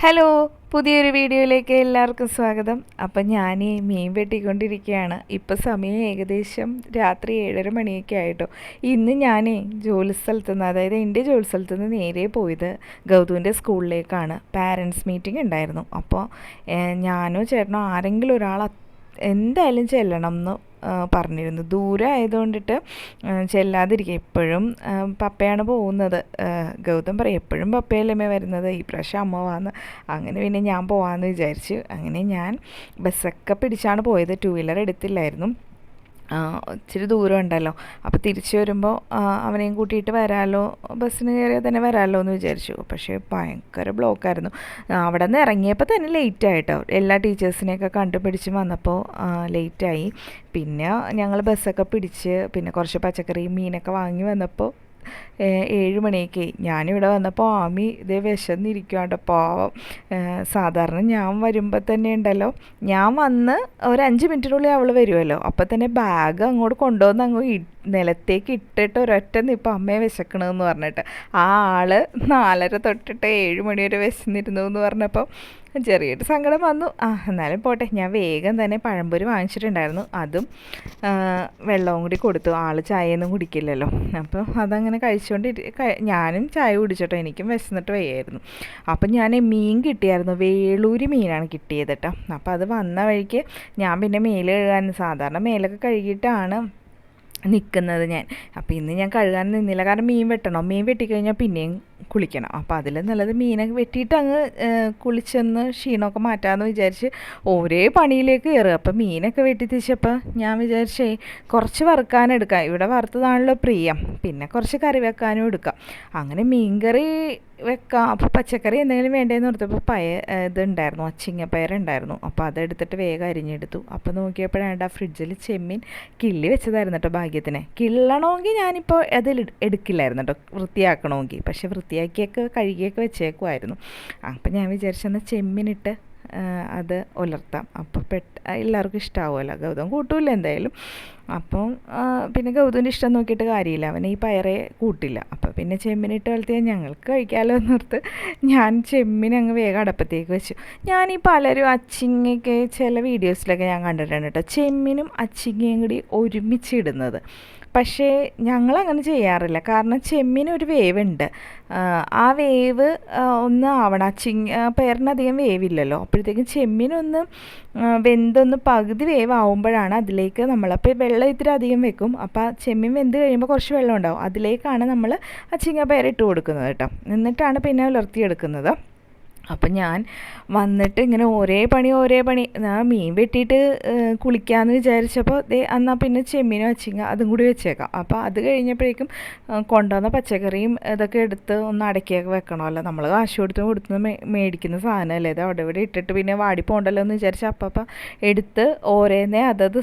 Hello പുതിയൊരു വീഡിയോയിലേക്ക് എല്ലാവർക്കും സ്വാഗതം. അപ്പം ഞാൻ മീൻ വെട്ടിക്കൊണ്ടിരിക്കുകയാണ്. ഇപ്പം സമയം ഏകദേശം രാത്രി ഏഴര മണിയൊക്കെ ആയിട്ടോ. ഇന്ന് ഞാൻ ജോലി സ്ഥലത്തു നിന്ന് അതായത് എന്റെ ജോലി സ്ഥലത്തു നിന്ന് നേരെ പോയത് ഗൗതുവിന്റെ സ്കൂളിലേക്കാണ്. പാരൻസ് മീറ്റിംഗ് ഉണ്ടായിരുന്നു. അപ്പോൾ ഞാനോ ചേട്ടനോ ആരെങ്കിലും ഒരാൾ എന്തായാലും ചെല്ലണം എന്ന് പറഞ്ഞിരുന്നു. ദൂരം ആയതുകൊണ്ടിട്ട് ചെല്ലാതിരിക്കുക എപ്പോഴും പപ്പയാണ് പോകുന്നത്. ഗൗതം പറയും എപ്പോഴും പപ്പയല്ലേ വരുന്നത്? ഈ പ്രാവശ്യം അമ്മ വന്ന് അങ്ങനെ പിന്നെ ഞാൻ പോകാമെന്ന് വിചാരിച്ചു അങ്ങനെ ഞാൻ ബസ്സൊക്കെ പിടിച്ചാണ് പോയത്. ടു വീലർ എടുത്തില്ലായിരുന്നു. ഇച്ചിരി ദൂരം ഉണ്ടല്ലോ. അപ്പോൾ തിരിച്ചു വരുമ്പോൾ അവനെയും കൂട്ടിയിട്ട് വരാമല്ലോ ബസ്സിന് കയറിയാൽ തന്നെ വരാമല്ലോ എന്ന് വിചാരിച്ചു. പക്ഷേ ഭയങ്കര ബ്ലോക്കായിരുന്നു അവിടെ നിന്ന് ഇറങ്ങിയപ്പോൾ തന്നെ ലേറ്റ് ആയിട്ടോ. എല്ലാ ടീച്ചേഴ്സിനെയൊക്കെ കണ്ടുപിടിച്ച് വന്നപ്പോൾ ലേറ്റായി പിന്നെ ഞങ്ങൾ ബസ്സൊക്കെ പിടിച്ച് പിന്നെ കുറച്ച് പച്ചക്കറിയും മീനൊക്കെ വാങ്ങി വന്നപ്പോൾ ഏഴ് മണിയൊക്കെ. ഞാനിവിടെ വന്നപ്പോൾ ആമി ഇതേ വിശന്നിരിക്കുവാണ്ട് പാവം. സാധാരണ ഞാൻ വരുമ്പോൾ തന്നെ ഉണ്ടല്ലോ. ഞാൻ വന്ന് ഒരു അഞ്ച് മിനിറ്റിനുള്ളിൽ അവൾ വരുമല്ലോ അപ്പോൾ തന്നെ ബാഗ് അങ്ങോട്ട് കൊണ്ടുവന്ന് അങ്ങ് നിലത്തേക്ക് ഇട്ടിട്ട് ഒരൊറ്റ നിപ്പം അമ്മയെ വിശക്കണമെന്ന് പറഞ്ഞിട്ട്. ആ ആൾ നാലര തൊട്ടിട്ട് ഏഴ് മണി വരെ വിശന്നിരുന്നു എന്ന് പറഞ്ഞപ്പോൾ ചെറിയൊരു സങ്കടം വന്നു. ആ എന്നാലും പോട്ടെ. ഞാൻ വേഗം തന്നെ പഴംപൊരി വാങ്ങിച്ചിട്ടുണ്ടായിരുന്നു. അതും വെള്ളവും കൂടി കൊടുത്തു. ആൾ ചായയൊന്നും കുടിക്കില്ലല്ലോ. അപ്പോൾ അതങ്ങനെ കഴിച്ചുകൊണ്ട് ഞാനും ചായ കുടിച്ചോട്ടോ. എനിക്കും വിശന്നിട്ട് വയ്യായിരുന്നു. അപ്പം ഞാൻ മീൻ കിട്ടിയായിരുന്നു. വേളൂരി മീനാണ് കിട്ടിയത് കേട്ടോ അപ്പോൾ അത് വന്ന വഴിക്ക് ഞാൻ പിന്നെ മേൽ കഴുകാൻ സാധാരണ മേലൊക്കെ കഴുകിയിട്ടാണ് നിൽക്കുന്നത് ഞാൻ. അപ്പോൾ ഇന്ന് ഞാൻ കഴുകാൻ നിന്നില്ല. കാരണം മീൻ വെട്ടണം. മീൻ വെട്ടിക്കഴിഞ്ഞാൽ പിന്നെയും കുളിക്കണം. അപ്പോൾ അതിൽ നല്ലത് മീനൊക്കെ വെട്ടിയിട്ട് അങ്ങ് കുളിച്ചെന്ന് ക്ഷീണമൊക്കെ മാറ്റാമെന്ന് വിചാരിച്ച് ഒരേ പണിയിലേക്ക് കയറുക അപ്പോൾ മീനൊക്കെ വെട്ടി തിരിച്ചപ്പോൾ ഞാൻ വിചാരിച്ചേ കുറച്ച് വറുക്കാനെടുക്കാം ഇവിടെ വറുത്തതാണല്ലോ പ്രിയം. പിന്നെ കുറച്ച് കറി വെക്കാനും എടുക്കാം. അങ്ങനെ മീൻകറി വെക്കാം. അപ്പോൾ പച്ചക്കറി എന്തെങ്കിലും വേണ്ടതെന്ന് ഓർത്തപ്പോൾ പയ ഇതുണ്ടായിരുന്നു. അച്ചിങ്ങപ്പയർ ഉണ്ടായിരുന്നു. അപ്പോൾ അതെടുത്തിട്ട് വേഗം അരിഞ്ഞെടുത്തു. അപ്പോൾ നോക്കിയപ്പോഴാണ് ആ ഫ്രിഡ്ജിൽ ചെമ്മീൻ കിള്ളി വെച്ചതായിരുന്നു കേട്ടോ ഭാഗ്യത്തിന്. കിള്ളണമെങ്കിൽ ഞാനിപ്പോൾ അതിൽ എടുക്കില്ലായിരുന്നു കേട്ടോ വൃത്തിയാക്കണമെങ്കിൽ. പക്ഷേ വൃത്തിയാക്കിയൊക്കെ കഴുകിയൊക്കെ വെച്ചേക്കുമായിരുന്നു അപ്പം ഞാൻ വിചാരിച്ചെന്നാൽ ചെമ്മിനിട്ട് അത് ഉലർത്താം അപ്പോൾ പെട്ട എല്ലാവർക്കും ഇഷ്ടമാവുമല്ലോ ഗൗതം കൂട്ടില്ല എന്തായാലും. അപ്പം പിന്നെ ഗൗതമിന്റെ ഇഷ്ടം നോക്കിയിട്ട് കാര്യമില്ല. അവൻ ഈ പയറെ കൂട്ടില്ല. അപ്പോൾ പിന്നെ ചെമ്മിനിട്ട് വളർത്തിയാൽ ഞങ്ങൾക്ക് കഴിക്കാമല്ലോ എന്നോർത്ത് ഞാൻ ചെമ്മിനെ അങ്ങ് വേഗം അടപ്പത്തേക്ക് വെച്ചു. ഞാൻ ഈ പലരും അച്ചിങ്ങയൊക്കെ ചില വീഡിയോസിലൊക്കെ ഞാൻ കണ്ടിട്ടുണ്ട് കേട്ടോ. ചെമ്മിനും അച്ചിങ്ങയും കൂടി ഒരുമിച്ചിടുന്നത് പക്ഷേ ഞങ്ങളങ്ങനെ ചെയ്യാറില്ല. കാരണം ചെമ്മിന് ഒരു വേവ് ഉണ്ട് ആ വേവ് ഒന്ന് ആവണം. ചിങ് പേരിനധികം വേവില്ലല്ലോ. അപ്പോഴത്തേക്കും ചെമ്മീനൊന്ന് വെന്തൊന്ന് പകുതി വേവ് ആവുമ്പോഴാണ് അതിലേക്ക് നമ്മൾ അപ്പോൾ വെള്ളം ഇത്തിരി അധികം വെക്കും. അപ്പോൾ ചെമ്മീൻ വെന്ത് കഴിയുമ്പോൾ കുറച്ച് വെള്ളം ഉണ്ടാവും. അതിലേക്കാണ് നമ്മൾ ആ ചിങ്ങപ്പയർ ഇട്ട് കൊടുക്കുന്നത് കേട്ടോ. എന്നിട്ടാണ് പിന്നെ ഉലർത്തിയെടുക്കുന്നത്. അപ്പം ഞാൻ വന്നിട്ട് ഇങ്ങനെ ഒരേ പണി ഒരേ പണി. ഞാൻ മീൻ വെട്ടിയിട്ട് കുളിക്കാമെന്ന് വിചാരിച്ചപ്പോൾ ദേ എന്നാൽ പിന്നെ ചെമ്മീൻ വെച്ചിങ്ങ അതും കൂടി വെച്ചേക്കാം. അപ്പോൾ അത് കഴിഞ്ഞപ്പോഴേക്കും കൊണ്ടുവന്ന പച്ചക്കറിയും ഇതൊക്കെ എടുത്ത് ഒന്ന് അടക്കിയൊക്കെ വെക്കണമല്ലോ. നമ്മൾ കാശ് കൊടുത്ത് കൊടുത്ത് മേടിക്കുന്ന സാധനമല്ലേ ഇത്? അവിടെ ഇവിടെ ഇട്ടിട്ട് പിന്നെ വാടി പോകണ്ടല്ലോ എന്ന് വിചാരിച്ച് അപ്പം എടുത്ത് ഓരോന്നേ അതത്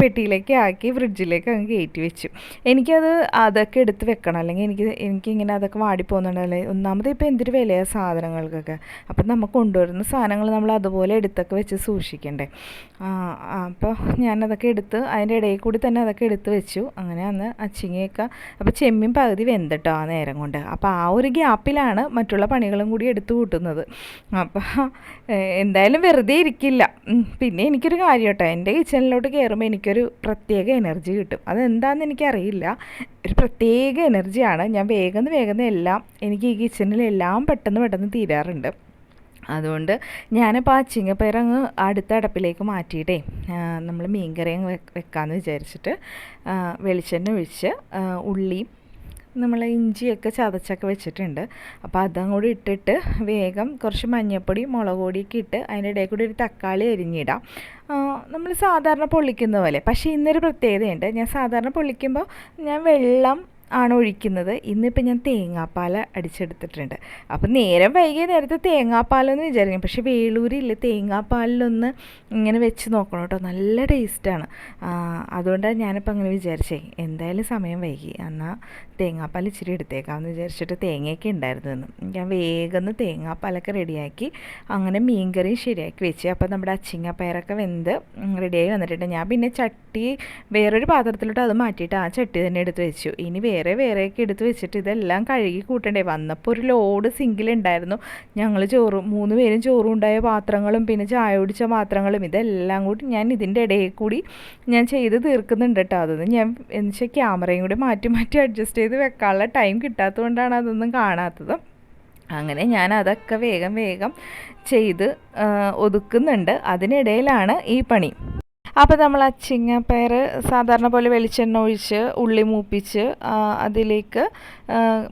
പെട്ടിയിലേക്ക് ആക്കി ഫ്രിഡ്ജിലേക്ക് അങ്ങ് കയറ്റി വെച്ചു. എനിക്കത് അതൊക്കെ എടുത്ത് വെക്കണം. അല്ലെങ്കിൽ എനിക്ക് എനിക്കിങ്ങനെ അതൊക്കെ വാടി പോകുന്നുണ്ടല്ലേ. ഒന്നാമത് ഇപ്പോൾ എന്തൊരു വിലയാണ് സാധനങ്ങൾക്കൊക്കെ? അപ്പം നമുക്ക് കൊണ്ടുവരുന്ന സാധനങ്ങൾ നമ്മൾ അതുപോലെ എടുത്തൊക്കെ വെച്ച് സൂക്ഷിക്കണ്ടേ. അപ്പോൾ ഞാനതൊക്കെ എടുത്ത് അതിന്റെ ഇടയിൽ കൂടി തന്നെ അതൊക്കെ എടുത്ത് വെച്ചു. അങ്ങനെ അന്ന് അച്ചിങ്ങയൊക്കെ അപ്പോൾ ചെമ്മീൻ പകുതി വെന്തിട്ടോ ആ നേരം കൊണ്ട്. അപ്പോൾ ആ ഒരു ഗ്യാപ്പിലാണ് മറ്റുള്ള പണികളും കൂടി എടുത്തു കൂട്ടുന്നത്. അപ്പോൾ എന്തായാലും വെറുതെ ഇരിക്കില്ല. പിന്നെ എനിക്കൊരു കാര്യം കേട്ടോ എന്റെ കിച്ചണിലോട്ട് കയറുമ്പോൾ എനിക്കൊരു പ്രത്യേക എനർജി കിട്ടും. അതെന്താണെന്ന് എനിക്കറിയില്ല. ഒരു പ്രത്യേക എനർജിയാണ്. ഞാൻ വേഗം വേഗം എല്ലാം എനിക്ക് ഈ കിച്ചണിൽ എല്ലാം പെട്ടെന്ന് പെട്ടെന്ന് തീരാറുണ്ട്. അതുകൊണ്ട് ഞാനിപ്പോൾ ആ ചിങ്ങപ്പയർ അങ്ങ് അടുത്ത അടപ്പിലേക്ക് മാറ്റിയിട്ടേ നമ്മൾ മീൻകറി അങ്ങ് വെക്കാമെന്ന് വിചാരിച്ചിട്ട് വെളിച്ചെണ്ണ ഒഴിച്ച് ഉള്ളിയും നമ്മൾ ഇഞ്ചിയൊക്കെ ചതച്ചൊക്കെ വെച്ചിട്ടുണ്ട്. അപ്പോൾ കൂടി ഇട്ടിട്ട് വേഗം കുറച്ച് മഞ്ഞൾപ്പൊടി മുളക് പൊടിയൊക്കെ ഇട്ട് അതിന്റെ ഇടയിൽ കൂടി ഒരു തക്കാളി അരിഞ്ഞിടാം. നമ്മൾ സാധാരണ പൊള്ളിക്കുന്ന പോലെ. പക്ഷേ ഇന്നൊരു പ്രത്യേകതയുണ്ട്. ഞാൻ സാധാരണ പൊള്ളിക്കുമ്പോൾ ഞാൻ വെള്ളം ആണ് ഒഴിക്കുന്നത്. ഇന്നിപ്പോൾ ഞാൻ തേങ്ങാപ്പാൽ അടിച്ചെടുത്തിട്ടുണ്ട്. അപ്പോൾ നേരം വൈകിയ നേരത്തെ തേങ്ങാപ്പാലെന്ന് വിചാരിക്കും. പക്ഷേ വേളൂരില്ല തേങ്ങാപ്പാലിലൊന്ന് ഇങ്ങനെ വെച്ച് നോക്കണം കേട്ടോ. നല്ല ടേസ്റ്റാണ്. അതുകൊണ്ടാണ് ഞാനിപ്പോൾ അങ്ങനെ വിചാരിച്ചേ. എന്തായാലും സമയം വൈകി. എന്നാൽ തേങ്ങാപ്പാൽ ഇച്ചിരി എടുത്തേക്കാമെന്ന് വിചാരിച്ചിട്ട് തേങ്ങയൊക്കെ ഉണ്ടായിരുന്നു എന്ന് ഞാൻ വേഗം തേങ്ങാപ്പാലൊക്കെ റെഡിയാക്കി അങ്ങനെ മീൻകറിയും ശരിയാക്കി വെച്ച്. അപ്പോൾ നമ്മുടെ അച്ചിങ്ങ പയറൊക്കെ വെന്ത് റെഡിയായി വന്നിട്ടുണ്ട്. ഞാൻ പിന്നെ ചട്ടി വേറൊരു പാത്രത്തിലോട്ട് അത് മാറ്റിയിട്ട് ആ ചട്ടി തന്നെ എടുത്ത് വെച്ചു. ഇനി വേറെ വേറെയൊക്കെ എടുത്ത് വെച്ചിട്ട് ഇതെല്ലാം കഴുകി കൂട്ടണ്ടേ? വന്നപ്പോൾ ഒരു ലോഡ് സിങ്കിലുണ്ടായിരുന്നു. ഞങ്ങൾ ചോറും മൂന്ന് പേരും ചോറും ഉണ്ടായ പാത്രങ്ങളും പിന്നെ ചായ കുടിച്ച പാത്രങ്ങളും ഇതെല്ലാം കൂടി ഞാൻ ഇതിന്റെ ഇടയിൽ കൂടി ഞാൻ ചെയ്ത് തീർക്കുന്നുണ്ട് കേട്ടോ. അതൊന്നും ഞാൻ എന്നുവെച്ചാൽ ക്യാമറയും കൂടി മാറ്റി മാറ്റി അഡ്ജസ്റ്റ് ചെയ്ത് വെക്കാനുള്ള ടൈം കിട്ടാത്തതുകൊണ്ടാണ് അതൊന്നും കാണാത്തത്. അങ്ങനെ ഞാൻ അതൊക്കെ വേഗം വേഗം ചെയ്ത് ഒതുക്കുന്നുണ്ട്. അതിനിടയിലാണ് ഈ പണി. അപ്പോൾ നമ്മൾ അച്ചിങ്ങപ്പയർ സാധാരണ പോലെ വെളിച്ചെണ്ണ ഒഴിച്ച് ഉള്ളി മൂപ്പിച്ച് അതിലേക്ക്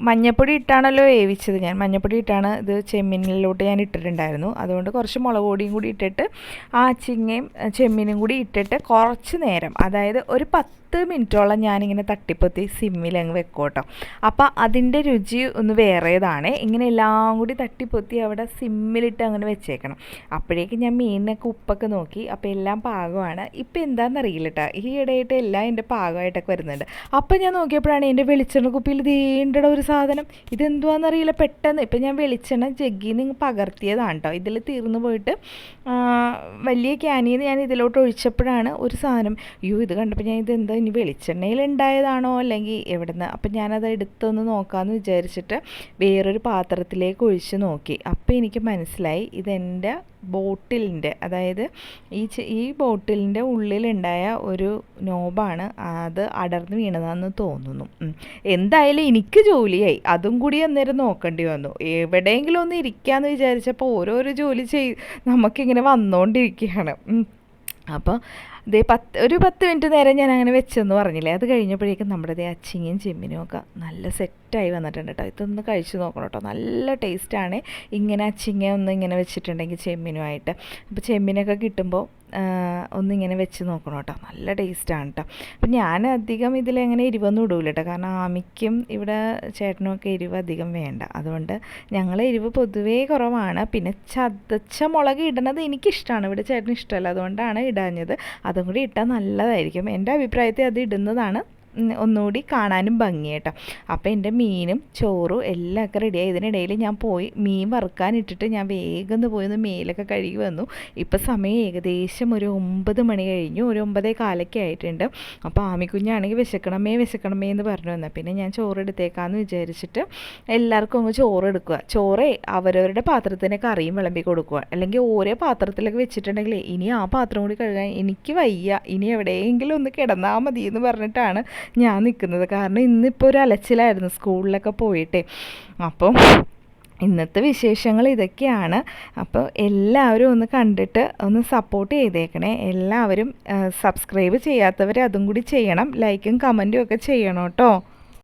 മഞ്ഞപ്പൊടി ഇട്ടാണല്ലോ വേവിച്ചത്. ഞാൻ മഞ്ഞപ്പൊടി ഇട്ടാണ് ഇത് ചെമ്മീനിലോട്ട് ഞാൻ ഇട്ടിട്ടുണ്ടായിരുന്നു. അതുകൊണ്ട് കുറച്ച് മുളക് പൊടിയും കൂടി ഇട്ടിട്ട് ആ അച്ചിങ്ങയും ചെമ്മീനും കൂടി ഇട്ടിട്ട് കുറച്ച് നേരം അതായത് ഒരു പത്ത് പത്ത് മിനിറ്റോളം ഞാനിങ്ങനെ തട്ടിപ്പൊത്തി സിമ്മിൽ അങ്ങ് വെക്കും കേട്ടോ അപ്പോൾ അതിന്റെ രുചി ഒന്ന് വേറേതാണ്. ഇങ്ങനെ എല്ലാം കൂടി തട്ടിപ്പൊത്തി അവിടെ സിമ്മിലിട്ട് അങ്ങനെ വെച്ചേക്കണം. അപ്പോഴേക്കും ഞാൻ മീനിനൊക്കെ ഉപ്പൊക്കെ നോക്കി. അപ്പോൾ എല്ലാം പാകമാണ്. ഇപ്പം എന്താണെന്നറിയില്ല കേട്ടോ ഈ ഇടയായിട്ട് എല്ലാം എന്റെ പാകമായിട്ടൊക്കെ വരുന്നുണ്ട്. അപ്പോൾ ഞാൻ നോക്കിയപ്പോഴാണ് എന്റെ വെളിച്ചെണ്ണ കുപ്പിയിൽ നീണ്ടട ഒരു സാധനം. ഇതെന്തുവാണെന്നറിയില്ല പെട്ടെന്ന്. ഇപ്പം ഞാൻ വെളിച്ചെണ്ണ ജഗ്ഗിൽ നിന്ന് പകർത്തിയതാണ് കേട്ടോ ഇതിൽ തീർന്നു പോയിട്ട് വലിയ ക്യാനിൽ ഞാൻ ഇതിലോട്ട് ഒഴിച്ചപ്പോഴാണ് ഒരു സാധനം. അയ്യോ ഇത് കണ്ടപ്പോൾ ഞാൻ ഇത് എന്താ ഇനി വെളിച്ചെണ്ണയിൽ ഉണ്ടായതാണോ അല്ലെങ്കിൽ എവിടുന്ന്? അപ്പം ഞാനത് എടുത്തൊന്ന് നോക്കാമെന്ന് വിചാരിച്ചിട്ട് വേറൊരു പാത്രത്തിലേക്ക് ഒഴിച്ച് നോക്കി. അപ്പോൾ എനിക്ക് മനസ്സിലായി ഇതെന്റെ ബോട്ടിലിന്റെ അതായത് ഈ ഈ ബോട്ടിലിന്റെ ഉള്ളിലുണ്ടായ ഒരു നോബാണ് അത് അടർന്ന് വീണതാണെന്ന് തോന്നുന്നു. എന്തായാലും എനിക്ക് ജോലിയായി. അതും കൂടി അന്നേരം നോക്കേണ്ടി വന്നു. എവിടെയെങ്കിലും ഒന്ന് ഇരിക്കാമെന്ന് വിചാരിച്ചപ്പോൾ ഓരോരോ ജോലി ചെയ് നമുക്കിങ്ങനെ വന്നുകൊണ്ടിരിക്കുകയാണ് അപ്പോൾ ദേ പത്ത് ഒരു പത്ത് മിനിറ്റ് നേരം ഞാൻ അങ്ങനെ വെച്ചെന്ന് പറഞ്ഞില്ലേ? അത് കഴിഞ്ഞപ്പോഴേക്കും നമ്മുടെ ഇതേ അച്ചിങ്ങയും ചെമ്മിനും ഒക്കെ നല്ല സെറ്റായി വന്നിട്ടുണ്ട് കേട്ടോ ഇതൊന്ന് കഴിച്ച് നോക്കണം കേട്ടോ നല്ല ടേസ്റ്റാണ് ഇങ്ങനെ അച്ചിങ്ങ ഒന്ന് ഇങ്ങനെ വെച്ചിട്ടുണ്ടെങ്കിൽ ചെമ്മിനുമായിട്ട്. അപ്പോൾ ചെമ്മിനൊക്കെ കിട്ടുമ്പോൾ ഒന്നിങ്ങനെ വെച്ച് നോക്കണം കേട്ടോ. നല്ല ടേസ്റ്റാണ് കേട്ടോ. അപ്പം ഞാൻ അധികം ഇതിലെങ്ങനെ എരിവൊന്നും ഇടൂല കേട്ടോ. കാരണം ആമിക്കും ഇവിടെ ചേട്ടനുമൊക്കെ എരിവ് അധികം വേണ്ട. അതുകൊണ്ട് ഞങ്ങൾ എരിവ് പൊതുവേ കുറവാണ്. പിന്നെ ചതച്ച മുളക് ഇടുന്നത് എനിക്കിഷ്ടമാണ് ഇവിടെ ചേട്ടന് ഇഷ്ടമല്ല. അതുകൊണ്ടാണ് ഇടാഞ്ഞത്. അതും കൂടി ഇട്ടാൽ നല്ലതായിരിക്കും. എന്റെ അഭിപ്രായത്തിൽ അത് ഇടുന്നതാണ് ഒന്നുകൂടി കാണാനും ഭംഗി കേട്ടോ. അപ്പോൾ എന്റെ മീനും ചോറും എല്ലാം ഒക്കെ റെഡിയായി ഇതിനിടയിൽ ഞാൻ പോയി മീൻ വറുക്കാനിട്ടിട്ട് ഞാൻ വേഗം പോയി ഒന്ന് മേലൊക്കെ കഴുകി വന്നു. ഇപ്പോൾ സമയം ഏകദേശം ഒരു ഒമ്പത് മണി കഴിഞ്ഞു. ഒരു ഒമ്പതേ കാലൊക്കെ ആയിട്ടുണ്ട്. അപ്പോൾ ആമിക്കുഞ്ഞാണെങ്കിൽ വിശക്കണമേ വിശക്കണമേ എന്ന് പറഞ്ഞു വന്നാൽ പിന്നെ ഞാൻ ചോറ് എടുത്തേക്കാന്ന് വിചാരിച്ചിട്ട് എല്ലാവർക്കും അങ്ങ് ചോറ് എടുക്കുക. ചോറേ അവരവരുടെ പാത്രത്തിന് കറിയും വിളമ്പി കൊടുക്കുക. അല്ലെങ്കിൽ ഓരോ പാത്രത്തിലൊക്കെ വെച്ചിട്ടുണ്ടെങ്കിൽ ഇനി ആ പാത്രം കൂടി കഴുകാൻ എനിക്ക് വയ്യ. ഇനി എവിടെയെങ്കിലും ഒന്ന് കിടന്നാൽ മതി എന്ന് പറഞ്ഞിട്ടാണ് ഞാൻ നിൽക്കുന്നത്. കാരണം ഇന്നിപ്പോൾ ഒരു അലച്ചിലായിരുന്നു സ്കൂളിലൊക്കെ പോയിട്ടേ. അപ്പം ഇന്നത്തെ വിശേഷങ്ങൾ ഇതൊക്കെയാണ്. അപ്പോൾ എല്ലാവരും ഒന്ന് കണ്ടിട്ട് ഒന്ന് സപ്പോർട്ട് ചെയ്തേക്കണേ. എല്ലാവരും സബ്സ്ക്രൈബ് ചെയ്യാത്തവർ അതും കൂടി ചെയ്യണം. ലൈക്കും കമന്റും ഒക്കെ ചെയ്യണം കേട്ടോ.